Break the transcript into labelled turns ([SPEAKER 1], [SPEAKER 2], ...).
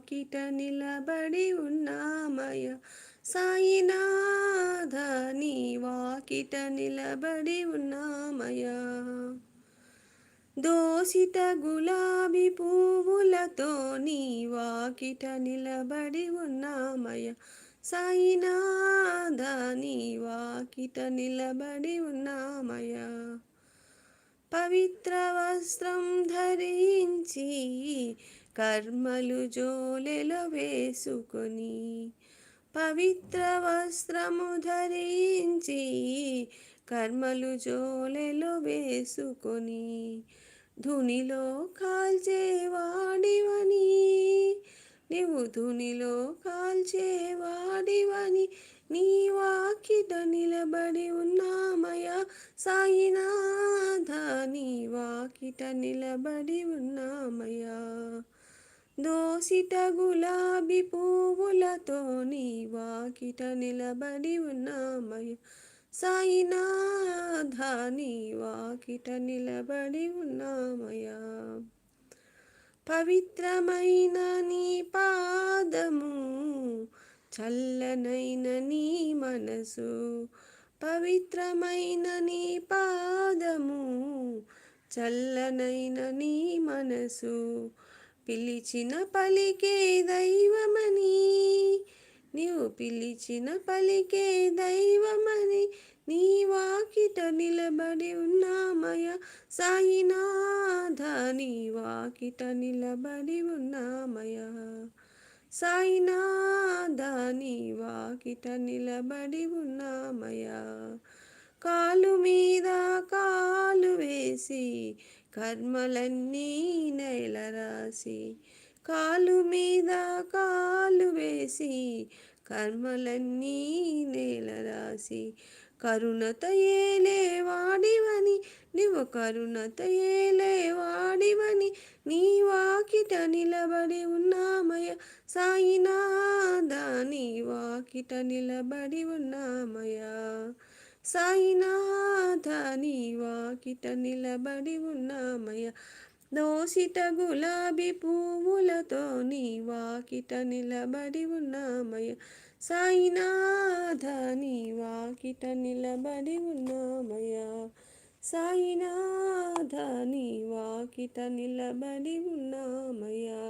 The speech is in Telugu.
[SPEAKER 1] వాకిట నిలబడి ఉన్నామయ సాయినాథ నీ వాకిట నిలబడి ఉన్నామయ దోషిత గులాబీ పువ్వులతో నీ వాకిట నిలబడి ఉన్నామయ సాయినాథ నీ వాకిట నిలబడి ఉన్నామయ పవిత్ర వస్త్రం ధరించి కర్మలు జోలెలో వేసుకొని పవిత్ర వస్త్రము ధరించి కర్మలు జోలెలో వేసుకొని ధునిలో కాల్చేవాడివని నీవు ధునిలో కాల్చేవాడివని నీ వాకిట నిలబడి ఉన్నామయ సాయినాథ నీ వాకిట నిలబడి ఉన్నామయ దోసిట గులాబీ పువ్వులతో నీ వాకిట నిలబడి ఉన్నామయ్య. సాయినాథ నీ వాకిట నిలబడి ఉన్నామయ పవిత్రమైన నీ పాదము చల్లనైన నీ మనసు. పవిత్రమైన నీ పాదము చల్లనైన నీ మనసు. పిలిచిన పలికే దైవమని. నీవు పిలిచిన పలికే దైవమని. నీ వాకిట నిలబడి ఉన్నామయ సాయినాథ. నీ వాకిట నిలబడి ఉన్నామయ సాయినాథ. నీ వాకిట నిలబడి ఉన్నామయ కాలు మీద కాలు వేసి కర్మలన్నీ నేలరాసి కాలు మీద కాలు వేసి కర్మలన్నీ నేల రాసి కరుణత ఏలే వాడివని నీవు కరుణత ఏలే వాడివని నీ వాకిట నిలబడి ఉన్నామయ సాయినాథ నీ వాకిట నిలబడి ఉన్నామయ సాయినాథ నీ వాకిట నిలబడి ఉన్నామయ దోషిత గులాబీ పువ్వులతో నీ వాకిట నిలబడి ఉన్నామయ సాయినాథ నీ వాకిట నిలబడి ఉన్నామయ సాయినాథ నీ వాకిట నిలబడి ఉన్నామయ్యా.